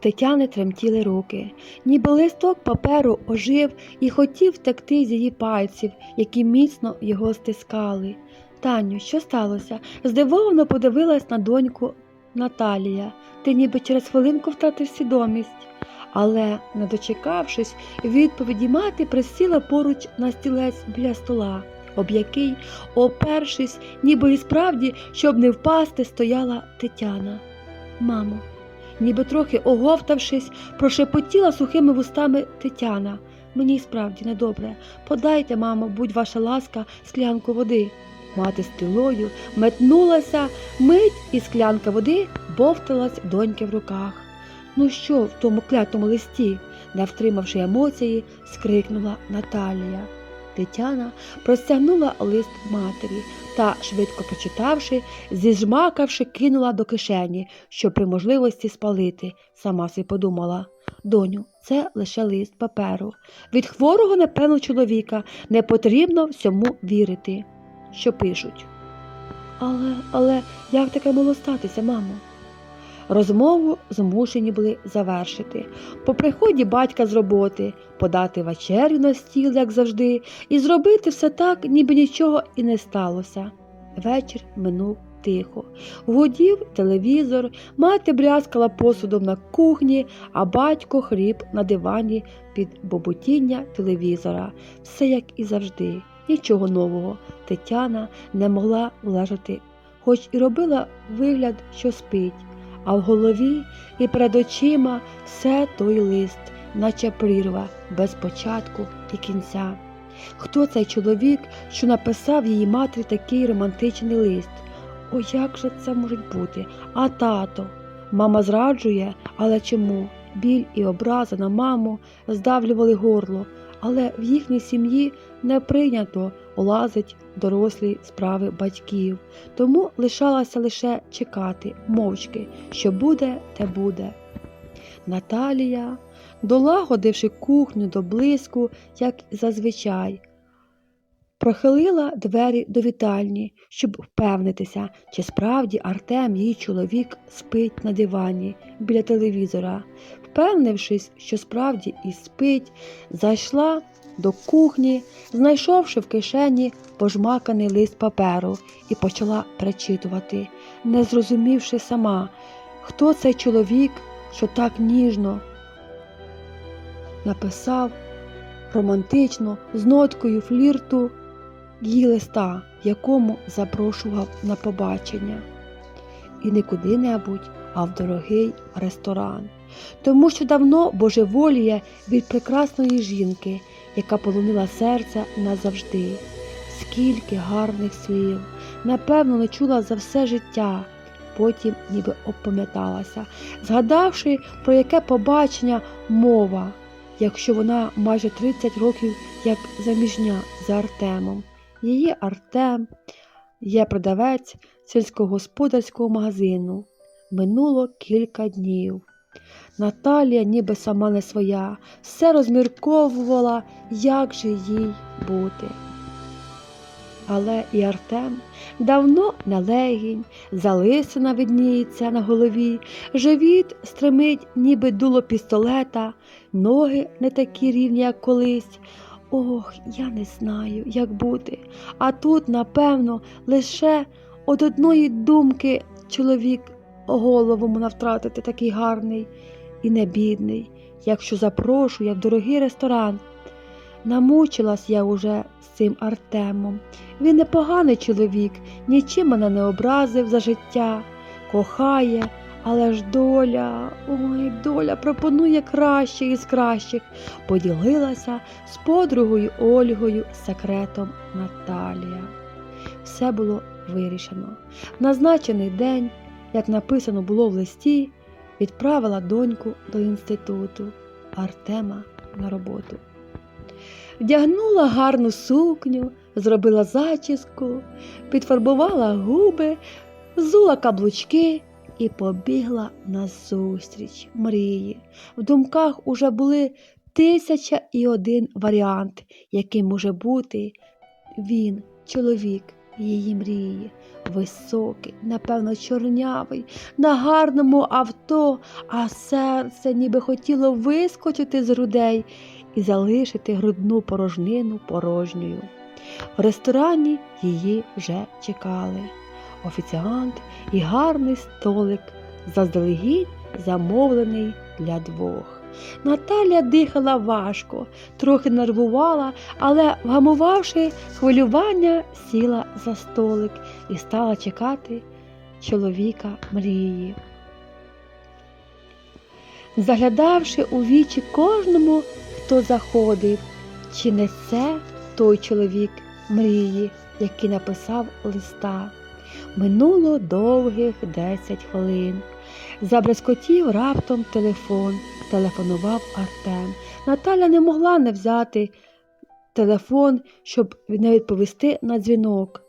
Тетяни тремтіли руки, ніби листок паперу ожив і хотів втекти з її пальців, які міцно його стискали. Таню, що сталося? Здивовано подивилась на доньку Наталія. Ти ніби через хвилинку втратив свідомість. Але, не дочекавшись, відповіді мати присіла поруч на стілець біля стола, об який, опершись, ніби і справді, щоб не впасти, стояла Тетяна. Мамо, ніби трохи оговтавшись, прошепотіла сухими вустами Тетяна. Мені справді недобре. Подайте, мамо, будь ваша ласка, склянку води. Мати стрілою метнулася, мить і склянка води бовталась доньки в руках. Ну що в тому клятому листі? не втримавши емоції, скрикнула Наталія. Тетяна простягнула лист матері та, швидко прочитавши, зіжмакавши, кинула до кишені, щоб при можливості спалити. Сама собі подумала. Доню, це лише лист паперу. Від хворого, напевно, чоловіка не потрібно всьому вірити, що пишуть. Але, але як таке могло статися, мамо? Розмову змушені були завершити. По приході батька з роботи, подати вечерю на стіл, як завжди, і зробити все так, ніби нічого і не сталося. Вечір минув тихо. Гудів телевізор, мати брязкала посудом на кухні, а батько хріп на дивані під бобутіння телевізора. Все як і завжди, нічого нового. Тетяна не могла влежати, хоч і робила вигляд, що спить а в голові і перед очима все той лист, наче прірва, без початку і кінця. Хто цей чоловік, що написав її матері такий романтичний лист? О, як же це може бути? А тато? Мама зраджує, але чому? Біль і образа на маму здавлювали горло, але в їхній сім'ї не прийнято улазить дорослі справи батьків, тому лишалося лише чекати мовчки, що буде, те буде. Наталія, долагодивши кухню до блиску, як зазвичай, прохилила двері до вітальні, щоб впевнитися, чи справді Артем, її чоловік, спить на дивані біля телевізора. Впевнившись, що справді і спить, зайшла до кухні, знайшовши в кишені пожмаканий лист паперу, і почала перечитувати, не зрозумівши сама, хто цей чоловік, що так ніжно написав романтично з ноткою флірту її листа, в якому запрошував на побачення. І не куди-небудь, а в дорогий ресторан. Тому що давно божеволіє від прекрасної жінки, яка полонила серце назавжди. Скільки гарних слів, напевно, не чула за все життя, потім ніби опам'яталася, згадавши, про яке побачення мова, якщо вона майже 30 років як заміжня за Артемом. Її Артем є продавець сільськогосподарського магазину. Минуло кілька днів. Наталія, ніби сама не своя, все розмірковувала, як же їй бути. Але і Артем давно не легінь, залисина видніється на голові, живіт стримить, ніби дуло пістолета, ноги не такі рівні, як колись. Ох, я не знаю, як бути. А тут, напевно, лише од одної думки чоловік голову можна втратити такий гарний і не бідний, якщо запрошує в дорогий ресторан. Намучилась я уже з цим Артемом. Він непоганий чоловік, нічим мене не образив за життя, кохає, але ж доля, ой, доля пропонує краще із кращих, поділилася з подругою Ольгою секретом Наталія. Все було вирішено. Назначений день, як написано було в листі, відправила доньку до інституту, Артема на роботу. Вдягнула гарну сукню, зробила зачіску, підфарбувала губи, взула каблучки і побігла назустріч мрії. В думках уже були тисяча і один варіант, яким може бути він, чоловік, її мрії. Високий, напевно, чорнявий, на гарному авто, а серце ніби хотіло вискочити з грудей і залишити грудну порожнину порожньою. В ресторані її вже чекали. Офіціант і гарний столик, заздалегідь замовлений для двох. Наталя дихала важко, трохи нервувала, але, вгамувавши хвилювання, сіла за столик і стала чекати чоловіка мрії. Заглядавши у вічі кожному, хто заходив, чи не це той чоловік мрії, який написав листа. Минуло довгих десять хвилин. Забрескотів раптом телефон. Телефонував Артем. Наталя не могла не взяти телефон, щоб не відповісти на дзвінок.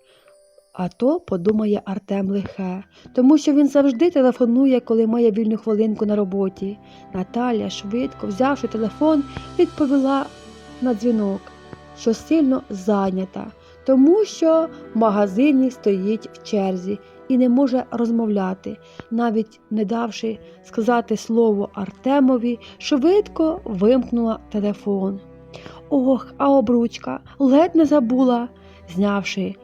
А то подумає Артем лихе, тому що він завжди телефонує, коли має вільну хвилинку на роботі. Наталя, швидко взявши телефон, відповіла на дзвінок, що сильно зайнята, тому що в магазині стоїть в черзі і не може розмовляти, навіть не давши сказати слово Артемові, швидко вимкнула телефон. Ох, а обручка ледь не забула, знявши,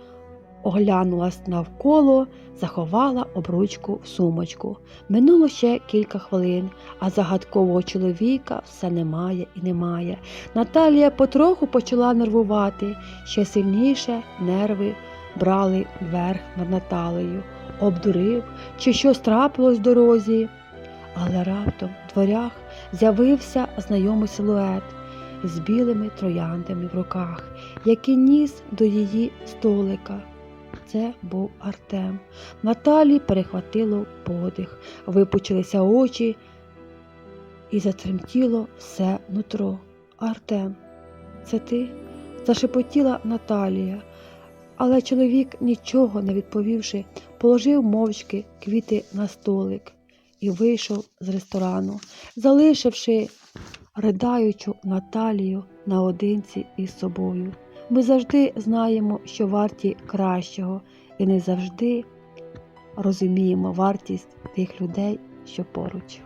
оглянулась навколо, заховала обручку в сумочку. Минуло ще кілька хвилин, а загадкового чоловіка все немає і немає. Наталія потроху почала нервувати, ще сильніше нерви брали верх над Наталею, обдурив, чи щось трапилось в дорозі. Але раптом в дворях з'явився знайомий силует з білими трояндами в руках, який ніс до її столика. Це був Артем. Наталі перехватило подих, випучилися очі і затремтіло все нутро. Артем, це ти? зашепотіла Наталія. Але чоловік, нічого не відповівши, положив мовчки квіти на столик і вийшов з ресторану, залишивши ридаючу Наталію наодинці із собою. Ми завжди знаємо, що варті кращого, і не завжди розуміємо вартість тих людей, що поруч.